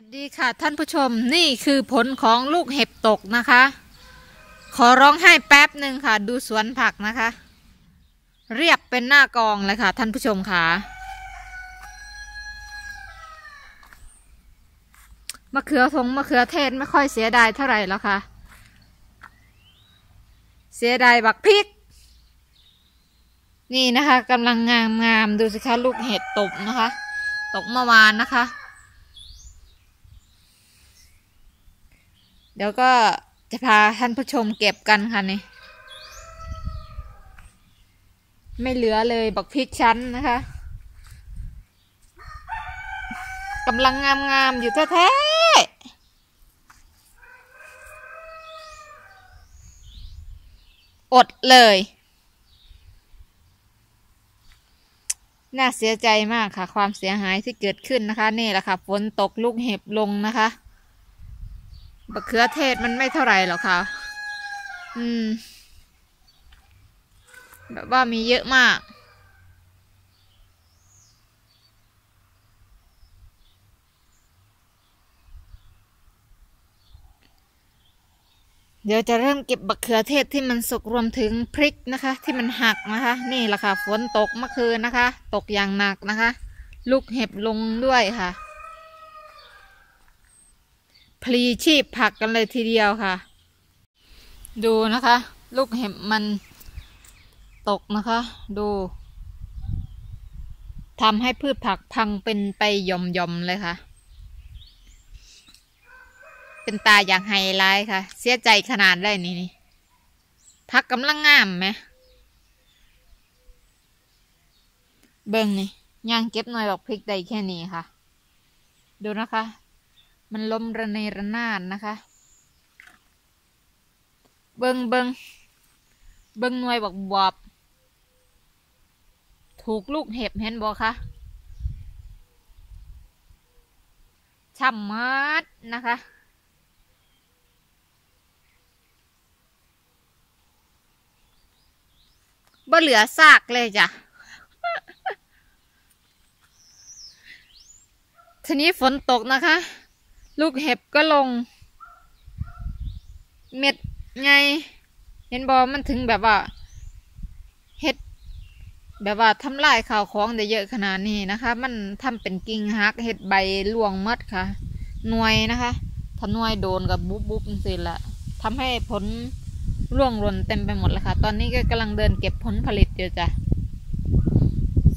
วัสดีค่ะท่านผู้ชมนี่คือผลของลูกเห็บตกนะคะ ขอร้องให้แป๊บหนึ่งค่ะ ดูสวนผักนะคะ เรียบเป็นหน้ากองเลยค่ะ ท่านผู้ชมค่ะมะเขือทงมะเขือเทศไม่ค่อยเสียดายเท่าไหร่แล้วค่ะ เสียดายบักพริก นี่นะคะกำลังงามงามดูสิคะลูกเห็ดตกนะคะ ตกเมื่อวานนะคะ เดี๋ยวก็จะพาท่านผู้ชมเก็บกันค่ะนี่ ไม่เหลือเลยบักพริกชั้นนะคะกำลังงามๆอยู่แท้ๆอดเลย น่าเสียใจมากค่ะ ความเสียหายที่เกิดขึ้นนะคะ นี่แหละค่ะฝนตกลูกเห็บลงนะคะ บะเขือเทศมันไม่เท่าไหร่หรอกค่ะ อืม แบบว่ามีเยอะมาก เดี๋ยวจะเริ่มเก็บบักเขือเทศที่มันสุกรวมถึงพริกนะคะ ที่มันหักนะคะ นี่แหละค่ะฝนตกเมื่อคืนนะคะ ตกอย่างหนักนะคะ ลูกเห็บลงด้วยค่ะ พลีชีพผักกันเลยทีเดียวค่ะ ดูนะคะ ลูกเห็บมันตกนะคะ ดูทำให้พืชผักพังเป็นไปหย่อมเลยค่ะ เป็นตาอย่างไฮไลท์ค่ะ เสียใจขนาดได้นี่นี่พักกำลังงามไหม เบิ่งนี่ย่างเก็บหน่อยบอกพริกได้แค่นี้ค่ะ ดูนะคะ มันล้มระเนระนาดนะคะ เบิงเบิงเบิงหน่วยบอกบอบถูกลูกเห็บเห็นบอกคะช่ำมัดนะคะบ่เหลือซากเลยจ้ะ ทีนี้ฝนตกนะคะ ลูกเห็บก็ลง เม็ดไง เห็นบอมันถึงแบบว่าเห็ดแบบว่าทำลายข่าวของได้เยอะขนาดนี้นะคะ มันทำเป็นกิ่งหักเห็ดใบล่วงมัดค่ะหน่วยนะคะถ้าหน่วยโดนกับบุ๊บบุ๊บสิละทำให้ผลร่วงหล่นเต็มไปหมดเลยค่ะ ตอนนี้ก็กำลังเดินเก็บผลผลิตอยู่จ้ะ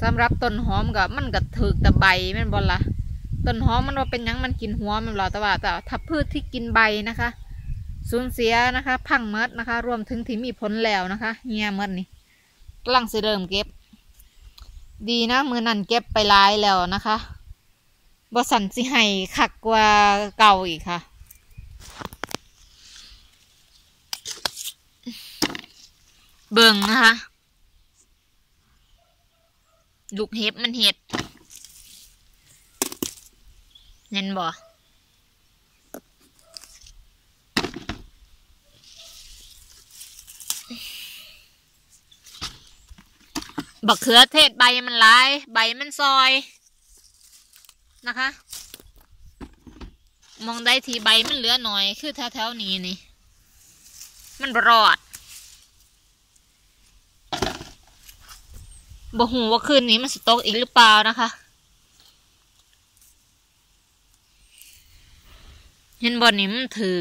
สำหรับต้นหอมกับมันก็ถือแต่ใบแม่นบอลละ ต้นหอมมันว่าเป็นยังมันกินหัวมันหรอแต่ว่าแต่ถ้าพืชที่กินใบนะคะ สูญเสียนะคะ พังเมดนะคะ รวมถึงที่มีผลแล้วนะคะเงียเมดนี่กำลังสิเริ่มเก็บ ดีนะมือนั่นเก็บไปหลายแล้วนะคะบสันสิให้ขักกว่าเก่าอีกค่ะเบิ่งนะคะ ลูกเห็บมันเห็ด เห็นบ่บักเขือเทศใบมันลาย ใบมันซอยนะคะ มองได้ทีใบมันเหลือหน่อย คือแถวๆนี้นี่ มันรอดบ่หูว่าคืนนี้มันสต๊อกอีกหรือเปล่านะคะ เห็นบอลนี้มันถือ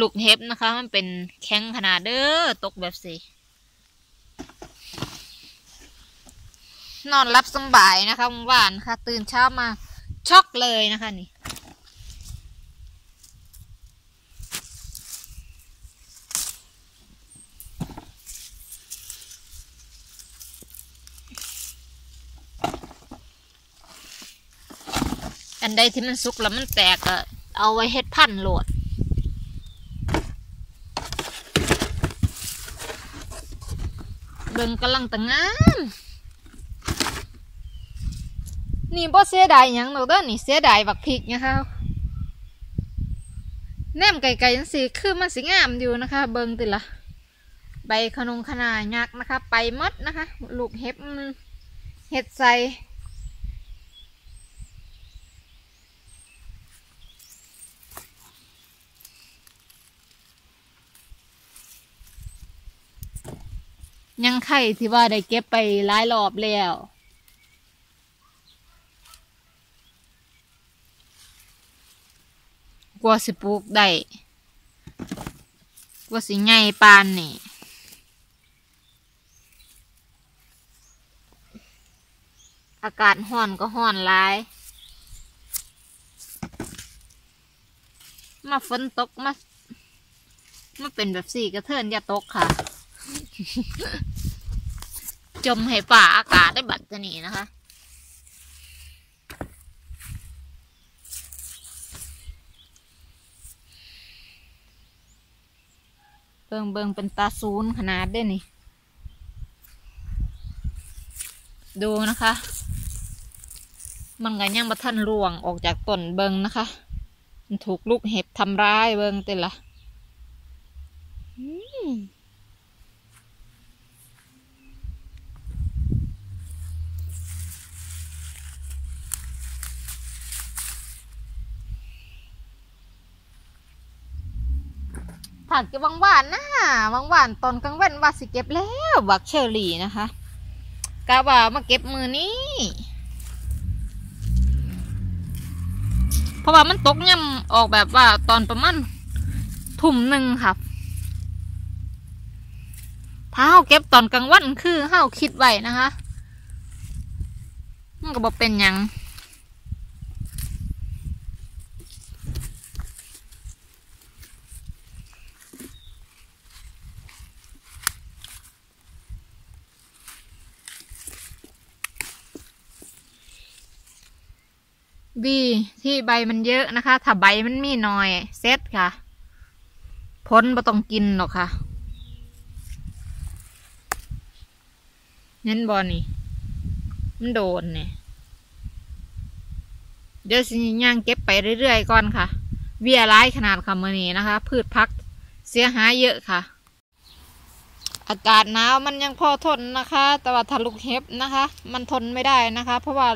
ลูกเห็บนะคะ มันเป็นแข็งขนาดเด้อตกแบบสินอนรับสบายนะคะเมื่อวานค่ะ ตื่นเช้ามาช็อกเลยนะคะนี่อันใดที่มันสุกแล้วมันแตกอะ เอาไว้เฮ็ดพันธุ์โหลด เบิ่งกำลังตะงงามนี่บ่เสียดายหยังดอกเด้อนี่เสียดายบักพริกนะคะแนมไก่ๆจังซี่คือมันสิงามอยู่นะคะ เบิ่งติละใบขนงขนายักษ์นะคะ ไปมดนะคะ ลูกเห็บเห็ดใส่ ยังไข่ที่ว่าได้เก็บไปหลายรอบแล้วกลัวสิปลูกได้กลัวสิไงปานนี่อากาศห้อนก็ห้อนหลาย มาฝนตกมามาเป็นแบบสี่กระเทินอย่าตกค่ะ จมให้ฝ่าอากาศได้บัดจะหนีนะคะเบิงเบิงเป็นตาซูนขนาดได้นี่ ดูนะคะ มันก็ยังมาทันร่วงออกจากต้นเบิงนะคะ มันถูกลูกเห็บทำร้ายเบิงเต็ละ ผักจะวังหวานนะวังหวานตอนกลางวันว่าสิเก็บแล้วบักเชอรี่นะคะกะว่ามาเก็บมือนี้เพราะว่ามันตกย่ำออกแบบว่าตอนประมาณทุ่มหนึ่งครับถ้าเฮาเก็บตอนกลางวันคือเฮาคิดไว้นะคะ มันก็บอกเป็นยัง ดีที่ใบมันเยอะนะคะ ถ้าใบมันมีน้อยเซ็ตค่ะ พ้นบ่ต้องกินหรอกค่ะเน้นบอนี่ มันโดนเนี่ยเดี๋ยวสิย่างเก็บไปเรื่อยๆก่อนค่ะ เวียร้ายขนาดค่ะมือนี้นะคะ พืชพักเสียหายเยอะค่ะ อากาศหนาวมันยังพอทนนะคะ แต่ว่าถ้าลูกเห็บนะคะ มันทนไม่ได้นะคะ เพราะว่า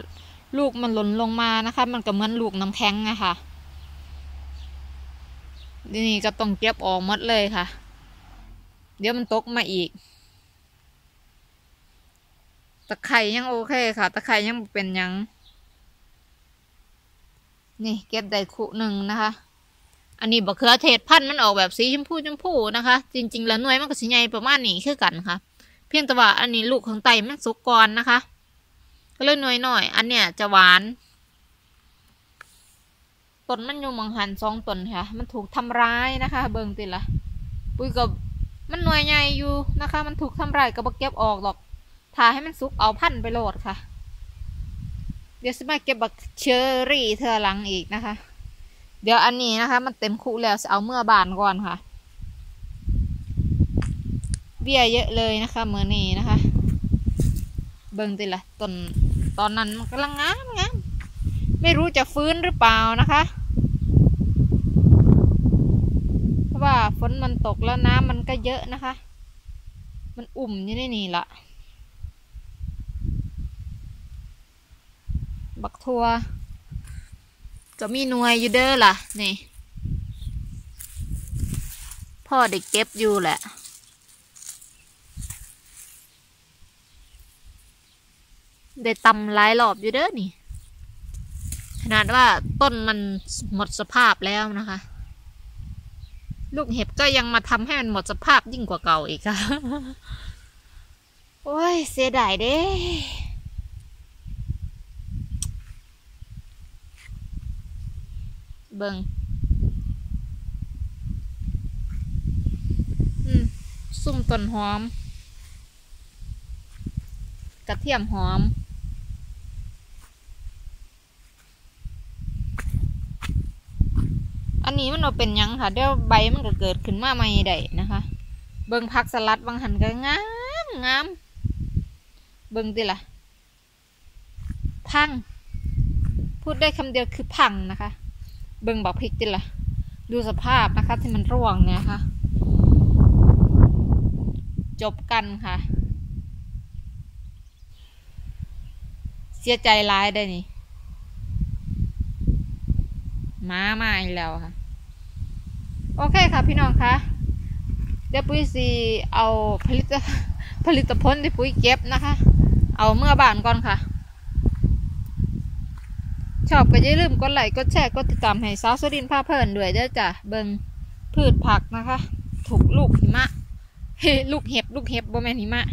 ลูกมันหล่นลงมานะคะ มันก็เหมือนลูกน้ำแข็งอะค่ะนี่ก็ต้องเก็บออกหมดเลยค่ะ เดี๋ยวมันตกมาอีก ตะไคร่ยังโอเคค่ะ ตะไคร่ยังเป็นยัง นี่เก็บได้คู่หนึ่งนะคะ อันนี้บะเขือเทศพันธุ์มันออกแบบสีชมพูชมพูนะคะ จริง ๆ แล้วหน่วยมันก็สีใหญ่ประมาณนี้คือกันค่ะ เพียงแต่ว่าอันนี้ลูกของไตมันสุกก่อนนะคะ ก็เลยหน่วยหน่อย อันเนี้ยจะหวานต้นมันอยู่มังหันสองต้นค่ะ มันถูกทำร้ายนะคะ เบิ่งติละปุ้ยกับมันหน่วยใหญ่อยู่นะคะ มันถูกทำร้ายก็บเก็บออกหรอกทาให้มันสุกเอาพันธุ์ไปโหลดค่ะ เดี๋ยวสมาเก็บบักเชอรี่เธอหลังอีกนะคะ เดี๋ยวอันนี้นะคะ มันเต็มคุแล้วเอาเมื่อบานก่อนค่ะเบี้ยเยอะเลยนะคะเมื่อนี้นะคะ เบิ่งติละต้น ตอนนั้นมันกำลังงามงามไม่รู้จะฟื้นหรือเปล่านะคะ เพราะว่าฝนมันตกแล้วน้ำมันก็เยอะนะคะ มันอุ่มอยู่ในนี่ละบักทัวจะมีหน่วยอยู่เด้อล่ะ นี่ พ่อเด็กเก็บอยู่แหละ ได้ตำหลายรอบอยู่เด้อนี่ ขนาดว่าต้นมันหมดสภาพแล้วนะคะ ลูกเห็บก็ยังมาทำให้มันหมดสภาพยิ่งกว่าเก่าอีกค่ะ โอ้ย เสียดายเด้เบิงอืมซุ่มต้นหอม กระเทียมหอม อันนี้มันเอาเป็นยังค่ะเดี๋ยวใบมันก็เกิดขึ้นมาใหม่ได้นะคะ เบิ่งผักสลัดบางหันก็งามงามเบิ่งดิล่ะ พัง พูดได้คำเดียวคือพังนะคะ เบิ่งบอกพริกดิล่ะ ดูสภาพนะคะที่มันร่วงเนี่ยค่ะ จบกันค่ะ เสียใจร้ายได้นี่ มามาอีกแล้วค่ะ โอเคค่ะพี่น้องคะเดี๋ยวปุ้ยสีเอาผลิตผลิตผลที่ปุ้ยเก็บนะคะ เอาเมื่อบ้านก่อนค่ะ ชอบก็อย่าลืมกดไลค์กดแชร์กดติดตามให้สาวสดินผ้าเพลินด้วยเด้อจ้ะเบิงพืชผักนะคะ ถูกลูกหิมะเฮลูกเห็บลูกเห็บบ่แม่นหิมะ